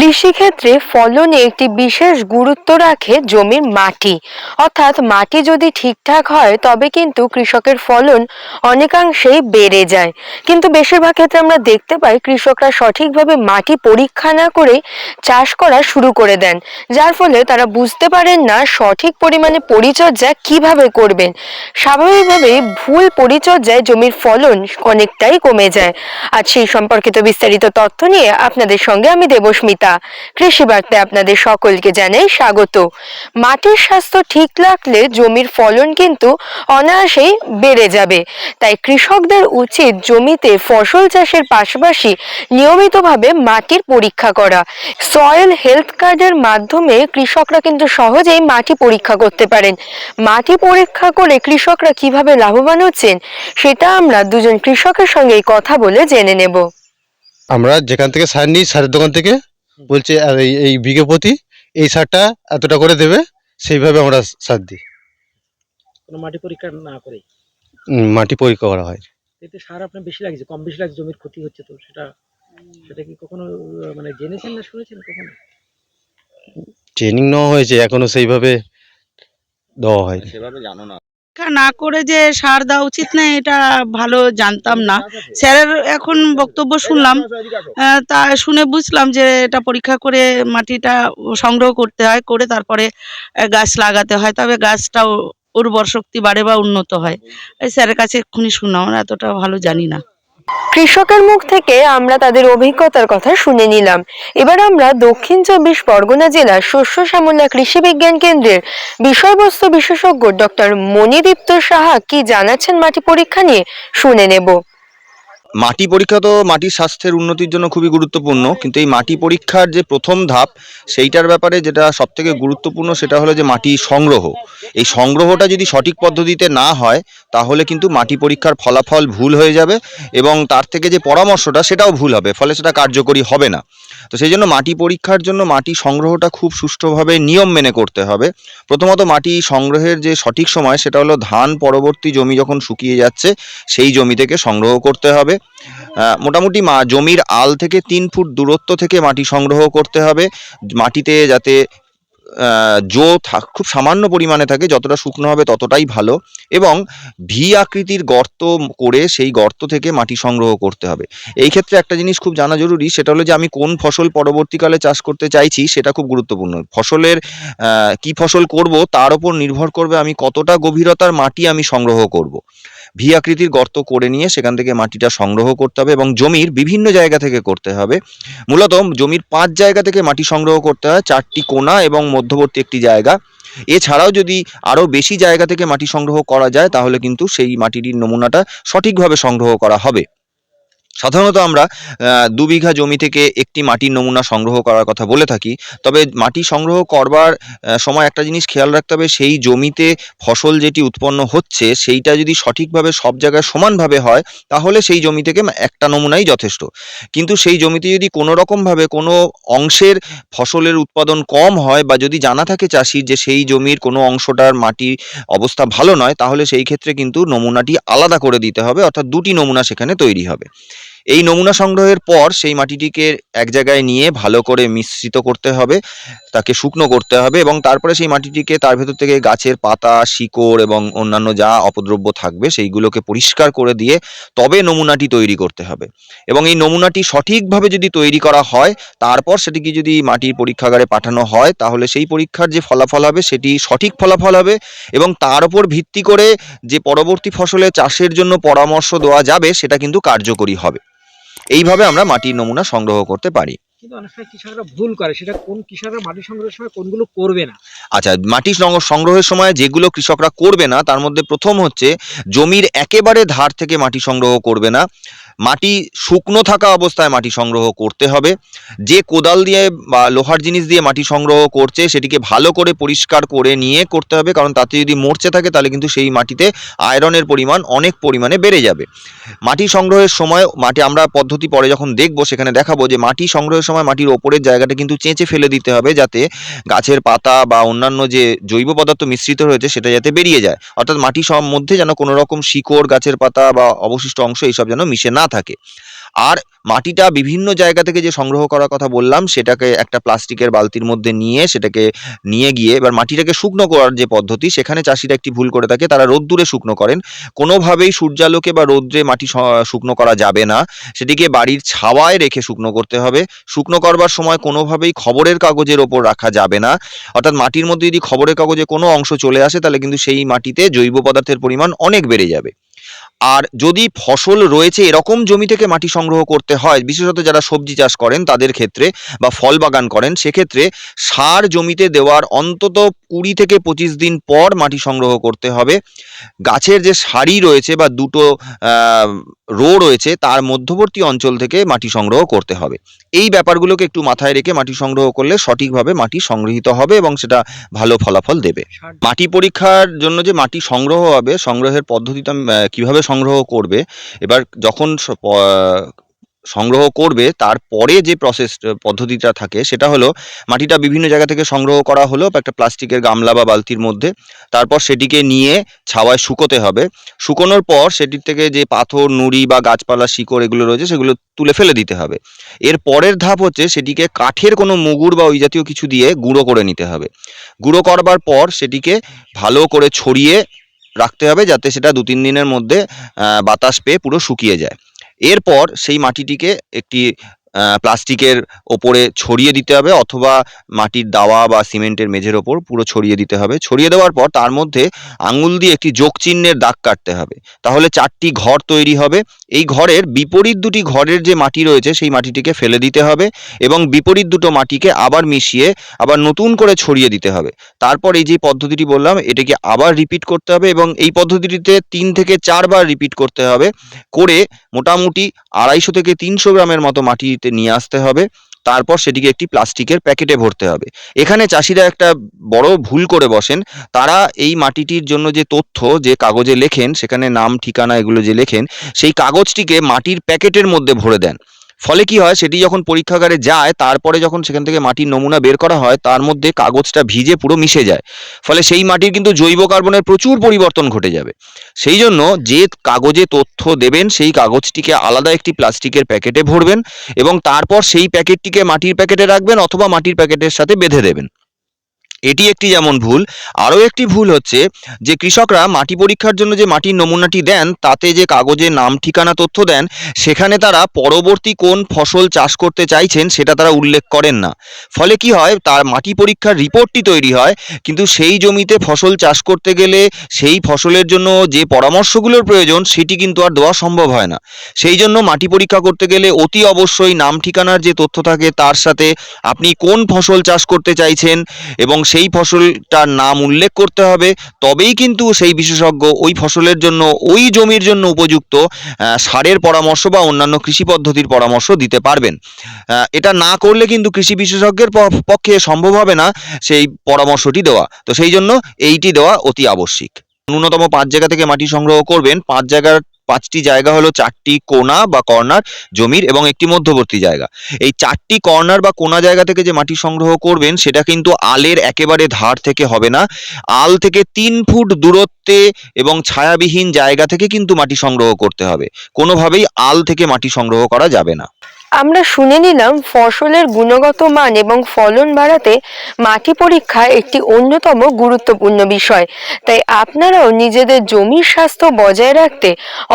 কৃষিক্ষেত্রে ফলনে একটি বিশেষ গুরুত্ব রাখে জমির মাটি। অর্থাৎ মাটি যদি ঠিকঠাক হয়, তবে কিন্তু কৃষকের ফলন অনেকাংশেই বেড়ে যায়। কিন্তু বেশিরভাগ ক্ষেত্রে আমরা দেখতে পাই, কৃষকরা সঠিকভাবে মাটি পরীক্ষা না করে চাষ করা শুরু করে দেন। যার ফলে তারা বুঝতে পারেন না সঠিক পরিমাণে পরিচর্যা কীভাবে করবেন। স্বাভাবিকভাবেই ভুল পরিচর্যায় জমির ফলন অনেকটাই কমে যায়। আর সেই সম্পর্কিত বিস্তারিত তথ্য নিয়ে আপনাদের সঙ্গে আমি দেবস্মিতা। কৃষি বার্তায় আপনাদের সকলকে জানাই স্বাগত। মাটির স্বাস্থ্য ঠিক রাখলে জমির ফলন কিন্তু অনায়াসেই বেড়ে যাবে। তাই কৃষকদের উচিত জমিতে ফসল চাষের পাশাপাশি নিয়মিতভাবে মাটির পরীক্ষা করা। সয়েল হেলথ কার্ডের মাধ্যমে কৃষকরা কিন্তু সহজেই মাটি পরীক্ষা করতে পারেন। মাটি পরীক্ষা করে কৃষকরা কীভাবে লাভবান হচ্ছেন, সেটা আমরা দুজন কৃষকের সঙ্গে কথা বলে জেনে নেব। আমরা যেখান থেকে সার নিই, সারের দোকান থেকে বলছে আর এই এই বিঘে প্রতি এই সারটা এতটা করে দেবে সেইভাবে আমরা সার দিই। কোনো মাটি পরীক্ষা না করে? উম, মাটি পরীক্ষা করা হয়। এতে সার আপনার বেশি লাগছে কম বেশি লাগছে জমির ক্ষতি হচ্ছে তো সেটা সেটা কি কখনো আহ, মানে জেনেছেন না শুনেছেন কখনো? ট্রেনিং নেওয়া হয়েছে এখনও সেইভাবে দেওয়া হয়নি। পরীক্ষা না করে যে সার দেওয়া উচিত না, এটা ভালো জানতাম না। স্যারের এখন বক্তব্য শুনলাম তা শুনে বুঝলাম যে এটা পরীক্ষা করে মাটিটা সংগ্রহ করতে হয়, করে তারপরে গাছ লাগাতে হয়, তবে গাছটাও উর্বর শক্তি বাড়ে বা উন্নত হয়। স্যারের কাছে এক্ষুনি শুনলাম, আমরা এতটা ভালো জানি না। কৃষকের মুখ থেকে আমরা তাদের অভিজ্ঞতার কথা শুনে নিলাম। এবার আমরা দক্ষিণ চব্বিশ পরগনা জেলার শস্য শ্যামলা কৃষি বিজ্ঞান কেন্দ্রের বিষয়বস্তু বিশেষজ্ঞ ডক্টর মণিদীপ্ত সাহা কি জানাচ্ছেন মাটি পরীক্ষা নিয়ে শুনে নেব। মাটি পরীক্ষা তো মাটির স্বাস্থ্যের উন্নতির জন্য খুবই গুরুত্বপূর্ণ, কিন্তু এই মাটি পরীক্ষার যে প্রথম ধাপ, সেইটার ব্যাপারে যেটা সবথেকে গুরুত্বপূর্ণ সেটা হলো যে মাটি সংগ্রহ। এই সংগ্রহটা যদি সঠিক পদ্ধতিতে না হয়, তাহলে কিন্তু মাটি পরীক্ষার ফলাফল ভুল হয়ে যাবে এবং তার থেকে যে পরামর্শটা, সেটাও ভুল হবে, ফলে সেটা কার্যকরী হবে না। তো সেই জন্য মাটি পরীক্ষার জন্য মাটি সংগ্রহটা খুব সুষ্ঠুভাবে নিয়ম মেনে করতে হবে। প্রথমত মাটি সংগ্রহের যে সঠিক সময়, সেটা হলো ধান পরবর্তী জমি যখন শুকিয়ে যাচ্ছে, সেই জমি থেকে সংগ্রহ করতে হবে। মোটামুটি মা, জমির আল থেকে তিন ফুট দূরত্ব থেকে মাটি সংগ্রহ করতে হবে। মাটিতে যাতে জো থাক খুব সামান্য পরিমাণে থাকে, যতটা শুকনো হবে ততটাই ভালো। এবং ভি আকৃতির গর্ত করে সেই গর্ত থেকে মাটি সংগ্রহ করতে হবে। এই ক্ষেত্রে একটা জিনিস খুব জানা জরুরি, সেটা হলো যে আমি কোন ফসল পরবর্তীকালে চাষ করতে চাইছি, সেটা খুব গুরুত্বপূর্ণ। ফসলের কি ফসল করব, তার উপর নির্ভর করবে আমি কতটা গভীরতার মাটি আমি সংগ্রহ করব। ভি আকৃতির গর্ত করে নিয়ে সেখান থেকে মাটিটা সংগ্রহ করতে হবে এবং জমির বিভিন্ন জায়গা থেকে করতে হবে। মূলত জমির পাঁচ জায়গা থেকে মাটি সংগ্রহ করতে হয়, চারটি কোনা এবং মধ্যবর্তী একটি জায়গা। এছাড়াও যদি আরও বেশি জায়গা থেকে মাটি সংগ্রহ করা যায়, তাহলে কিন্তু সেই মাটিটির নমুনাটা সঠিকভাবে সংগ্রহ করা হবে। সাধারণত আমরা দু বিঘা জমি থেকে একটি মাটির নমুনা সংগ্রহ করার কথা বলে থাকি। তবে মাটি সংগ্রহ করবার সময় একটা জিনিস খেয়াল রাখতে হবে, সেই জমিতে ফসল যেটি উৎপন্ন হচ্ছে, সেইটা যদি সঠিকভাবে সব জায়গায় সমানভাবে হয়, তাহলে সেই জমি থেকে একটা নমুনাই যথেষ্ট। কিন্তু সেই জমিতে যদি কোনো রকমভাবে কোনো অংশের ফসলের উৎপাদন কম হয় বা যদি জানা থাকে চাষির যে সেই জমির কোনো অংশটার মাটির অবস্থা ভালো নয়, তাহলে সেই ক্ষেত্রে কিন্তু নমুনাটি আলাদা করে দিতে হবে, অর্থাৎ দুটি নমুনা সেখানে তৈরি হবে। এই নমুনা সংগ্রহের পর সেই মাটিটিকে এক জায়গায় নিয়ে ভালো করে মিশ্রিত করতে হবে, তাকে শুকনো করতে হবে এবং তারপরে সেই মাটিটিকে তার ভেতর থেকে গাছের পাতা, শিকড় এবং অন্যান্য যা অপদ্রব্য থাকবে সেইগুলোকে পরিষ্কার করে দিয়ে তবে নমুনাটি তৈরি করতে হবে। এবং এই নমুনাটি সঠিকভাবে যদি তৈরি করা হয়, তারপর সেটিকে যদি মাটির পরীক্ষাগারে পাঠানো হয়, তাহলে সেই পরীক্ষার যে ফলাফল হবে সেটি সঠিক ফলাফল হবে এবং তার উপর ভিত্তি করে যে পরবর্তী ফসলে চাষের জন্য পরামর্শ দেওয়া যাবে সেটা কিন্তু কার্যকরী হবে। এইভাবে আমরা মাটির নমুনা সংগ্রহ করতে পারি। কিন্তু অনেক সময় কৃষকরা ভুল করে সেটা কোন কৃষকরা মাটি সংগ্রহের সময় কোনগুলো করবে না? আচ্ছা মাটি সংগ্রহের সময় যেগুলো কৃষকরা করবে না তার মধ্যে প্রথম হচ্ছে জমির একেবারে ধার থেকে মাটি সংগ্রহ করবে না। মাটি শুকনো থাকা অবস্থায় মাটি সংগ্রহ করতে হবে। যে কোদাল দিয়ে বা লোহার জিনিস দিয়ে মাটি সংগ্রহ করছে, সেটিকে ভালো করে পরিষ্কার করে নিয়ে করতে হবে, কারণ তাতে যদি মরচে থাকে, তাহলে কিন্তু সেই মাটিতে আয়রনের পরিমাণ অনেক পরিমাণে বেড়ে যাবে। মাটি সংগ্রহের সময়, মাটি আমরা পদ্ধতি পরে যখন দেখব, সেখানে দেখাবো যে মাটি সংগ্রহের সময় মাটির ওপরের জায়গাটা কিন্তু চেঁচে ফেলে দিতে হবে, যাতে গাছের পাতা বা অন্যান্য যে জৈব পদার্থ মিশ্রিত রয়েছে, সেটা যাতে বেরিয়ে যায়। অর্থাৎ মাটি সব মধ্যে যেন কোনো রকম শিকড়, গাছের পাতা বা অবশিষ্ট অংশ, এইসব যেন মিশে না থাকে। আর মাটিটা বিভিন্ন জায়গা থেকে যে সংগ্রহ করার কথা বললাম, সেটাকে একটা প্লাস্টিকের বালতির মধ্যে নিয়ে সেটাকে নিয়ে গিয়ে এবার মাটিটাকে শুকনো করার যে পদ্ধতি, সেখানে চাষিরা একটি ভুল করে থাকে, তারা রোদ্দুরে শুকনো করেন। কোনোভাবেই সূর্যালোকে বা রৌদ্রে মাটি শুকনো করা যাবে না। সেটিকে বাড়ির ছাওয়ায় রেখে শুকনো করতে হবে। শুকনো করবার সময় কোনোভাবেই খবরের কাগজের ওপর রাখা যাবে না। অর্থাৎ মাটির মধ্যে যদি খবরের কাগজে কোনো অংশ চলে আসে, তাহলে কিন্তু সেই মাটিতে জৈব পদার্থের পরিমাণ অনেক বেড়ে যাবে। আর যদি ফসল রয়েছে এরকম জমি থেকে মাটি সংগ্রহ করতে হয়। বিশেষত যারা সবজি চাষ করেন তাদের ক্ষেত্রে বা ফল বাগান করেন, সেক্ষেত্রে সার জমিতে দেওয়ার অন্তত কুড়ি থেকে পঁচিশ দিন পর মাটি সংগ্রহ করতে হবে। গাছের যে সারি রয়েছে বা দুটো রো রয়েছে, তার মধ্যবর্তী অঞ্চল থেকে মাটি সংগ্রহ করতে হবে। এই ব্যাপারগুলোকে একটু মাথায় রেখে মাটি সংগ্রহ করলে সঠিকভাবে মাটি সংগৃহীত হবে এবং সেটা ভালো ফলাফল দেবে। মাটি পরীক্ষার জন্য যে মাটি সংগ্রহ হবে, সংগ্রহের পদ্ধতিটা কীভাবে সংগ্রহ করবে, এবার যখন সংগ্রহ করবে তারপরে যে প্রসেস পদ্ধতিটা থাকে, সেটা হলো মাটিটা বিভিন্ন জায়গা থেকে সংগ্রহ করা হলো, একটা প্লাস্টিকের গামলা বা বালতির মধ্যে। তারপর সেটিকে নিয়ে ছাওয়ায় শুকোতে হবে। শুকোনোর পর সেটির থেকে যে পাথর, নুড়ি বা গাছপালা, শিকড় এগুলো রয়েছে, সেগুলো তুলে ফেলে দিতে হবে। এর পরের ধাপ হচ্ছে সেটিকে কাঠের কোনো মুগুর বা ওই জাতীয় কিছু দিয়ে গুঁড়ো করে নিতে হবে। গুঁড়ো করবার পর সেটিকে ভালো করে ছড়িয়ে রাখতে হবে, যাতে সেটা দু তিন দিনের মধ্যে বাতাস পেয়ে পুরো শুকিয়ে যায়। এরপর সেই মাটিটিকে একটি প্লাস্টিকের ওপরে ছড়িয়ে দিতে হবে অথবা মাটির দাওয়া বা সিমেন্টের মেঝের ওপর পুরো ছড়িয়ে দিতে হবে। ছড়িয়ে দেওয়ার পর তার মধ্যে আঙুল দিয়ে একটি যোগ চিহ্নের দাগ কাটতে হবে। তাহলে চারটি ঘর তৈরি হবে। এই ঘরের বিপরীত দুটি ঘরের যে মাটি রয়েছে সেই মাটিটিকে ফেলে দিতে হবে এবং বিপরীত দুটো মাটিকে আবার মিশিয়ে আবার নতুন করে ছড়িয়ে দিতে হবে। তারপর এই যে পদ্ধতিটি বললাম, এটাকে আবার রিপিট করতে হবে এবং এই পদ্ধতিটিতে তিন থেকে চারবার রিপিট করতে হবে। করে মোটামুটি আড়াইশো থেকে তিনশো গ্রামের মতো মাটিতে নিয়ে আসতে হবে, তারপর সেটিকে একটি প্লাস্টিকের প্যাকেটে ভরতে হবে। এখানে চাষিরা একটা বড় ভুল করে বসেন। তারা এই মাটিটির জন্য যে তথ্য, যে কাগজে লেখেন, সেখানে নাম, ঠিকানা এগুলো যে লেখেন, সেই কাগজটিকে মাটির প্যাকেটের মধ্যে ভরে দেন। ফলে কি হয়, সেটি যখন পরীক্ষাগারে যায়, তারপরে যখন সেখান থেকে মাটির নমুনা বের করা হয়, তার মধ্যে কাগজটা ভিজে পুরো মিশে যায়। ফলে সেই মাটির কিন্তু জৈব কার্বনের প্রচুর পরিবর্তন ঘটে যাবে। সেই জন্য যে কাগজে তথ্য দেবেন, সেই কাগজটিকে আলাদা একটি প্লাস্টিকের প্যাকেটে ভরবেন এবং তারপর সেই প্যাকেটটিকে মাটির প্যাকেটে রাখবেন অথবা মাটির প্যাকেটের সাথে বেঁধে দেবেন। এটি একটি যেমন ভুল, আরও একটি ভুল হচ্ছে যে কৃষকরা মাটি পরীক্ষার জন্য যে মাটির নমুনাটি দেন, তাতে যে কাগজে নাম, ঠিকানা, তথ্য দেন, সেখানে তারা পরবর্তী কোন ফসল চাষ করতে চাইছেন সেটা তারা উল্লেখ করেন না। ফলে কি হয়, তার মাটি পরীক্ষার রিপোর্টটি তৈরি হয়, কিন্তু সেই জমিতে ফসল চাষ করতে গেলে সেই ফসলের জন্য যে পরামর্শগুলোর প্রয়োজন, সেটি কিন্তু আর দেওয়া সম্ভব হয় না। সেই জন্য মাটি পরীক্ষা করতে গেলে অতি অবশ্যই নাম, ঠিকানার যে তথ্য থাকে, তার সাথে আপনি কোন ফসল চাষ করতে চাইছেন এবং সেই ফসলটার নাম উল্লেখ করতে হবে। তবেই কিন্তু সেই বিশেষজ্ঞ ওই ফসলের জন্য, ওই জমির জন্য উপযুক্ত সারের পরামর্শ বা অন্যান্য কৃষি পদ্ধতির পরামর্শ দিতে পারবেন। এটা না করলে কিন্তু কৃষি বিশেষজ্ঞের পক্ষে সম্ভব হবে না সেই পরামর্শটি দেওয়া। তো সেই জন্য এইটি দেওয়া অতি আবশ্যিক। ন্যূনতম পাঁচ জায়গা থেকে মাটি সংগ্রহ করবেন। পাঁচ জায়গার পাঁচটি জায়গা হলো চারটি কোনা বা কর্নার জমির এবং একটি মধ্যবর্তী জায়গা। এই চারটি কর্নার বা কোনা জায়গা থেকে যে মাটি সংগ্রহ করবেন, সেটা কিন্তু আলের একেবারে ধার থেকে হবে না। আল থেকে তিন ফুট দূরত্বে এবং ছায়াবিহীন জায়গা থেকে কিন্তু মাটি সংগ্রহ করতে হবে। কোনোভাবেই আল থেকে মাটি সংগ্রহ করা যাবে না। আমরা শুনে নিলাম ফসলের গুণগত মান এবং ফলন বাড়াতে মাটি পরীক্ষা একটি অন্যতম গুরুত্বপূর্ণ বিষয়। তাই আপনারাও নিজেদের জমির স্বাস্থ্য বজায় রাখতে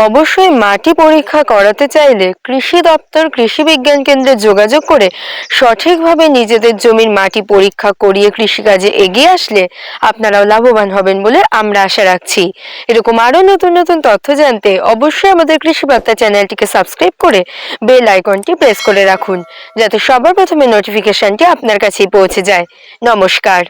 অবশ্যই মাটি পরীক্ষা করাতে চাইলে কৃষি দপ্তর, কৃষি বিজ্ঞান কেন্দ্রে যোগাযোগ করে সঠিকভাবে নিজেদের জমির মাটি পরীক্ষা করিয়ে কৃষিকাজে এগিয়ে আসলে আপনারাও লাভবান হবেন বলে আমরা আশা রাখছি। এরকম আরও নতুন নতুন তথ্য জানতে অবশ্যই আমাদের কৃষি বার্তা চ্যানেলটিকে সাবস্ক্রাইব করে বেল আইকনটি প্রেস করে রাখুন যাতে সবার প্রথমে নোটিফিকেশনটি আপনার কাছেই পৌঁছে যায়। নমস্কার।